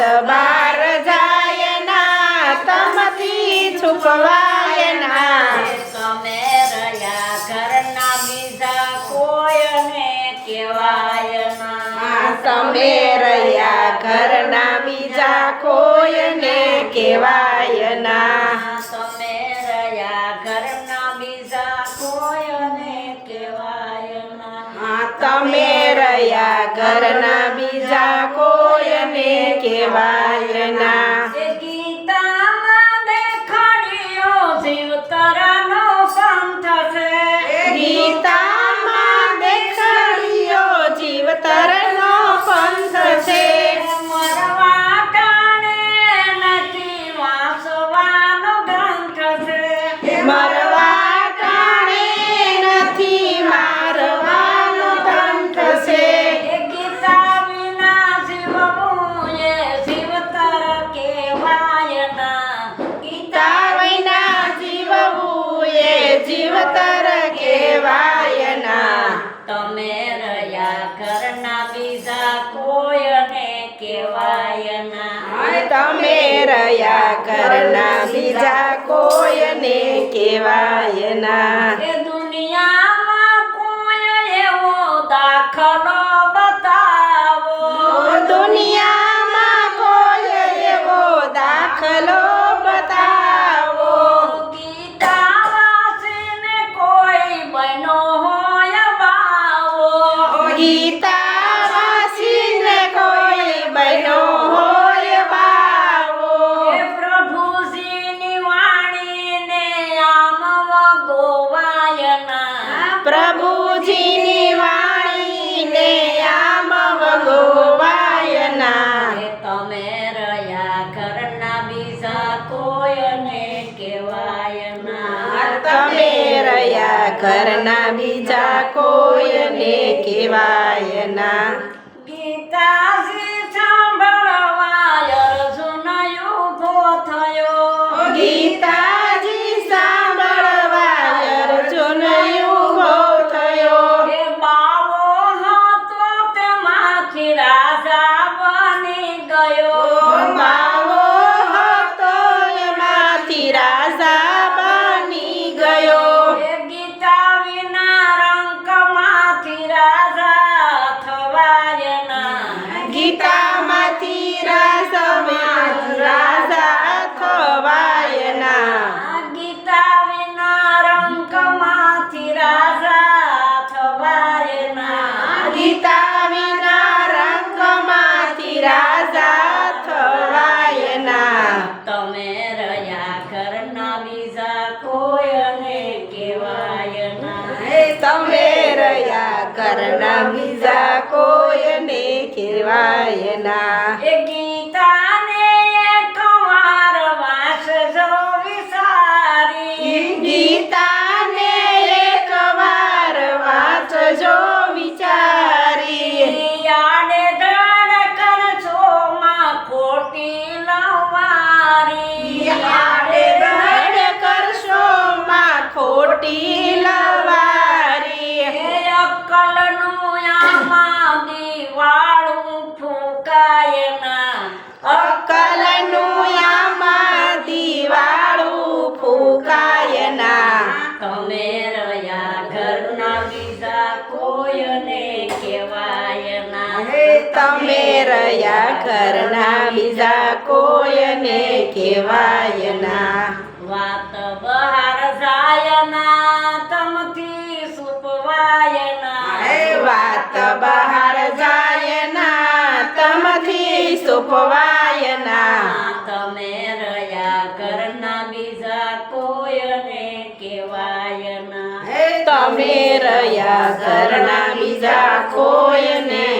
બાર જાય ના તમથી છુપવાય ના તમે રહ્યા ઘરના બીજા કોઈને કહેવાય ના તમે રહ્યા ઘરના બીજા કોઈને કહેવાય ના તમે રહ્યા ઘરના બીજા કોઈને કહેવાય ના તમે રહ્યા ઘરના બીજા કોઈને કહેવાય ના રહ્યા કરના બીજા કોઈને કહેવાય ના એ પ્રભુજીની વાણીને આમ વગોવાય ના તમે રહ્યા ઘરના બીજા કોઈને કહેવાયના તમે રહ્યા ઘરના બીજા કોઈને કહેવાય ના ગીતાજી ઘરના બીજા કોઈને કહેવાય ના રહ્યા ઘરના બીજા કોયને કહેવાય ના વાત બહાર જાય ના તમથી સુપવાય હે ના વાત બહાર જાય ના તમથી સુપવાય ના તમે રહ્યા ઘરના બીજા કોયને કહેવાય ના તમે રહ્યા ઘરના બીજા કોઈને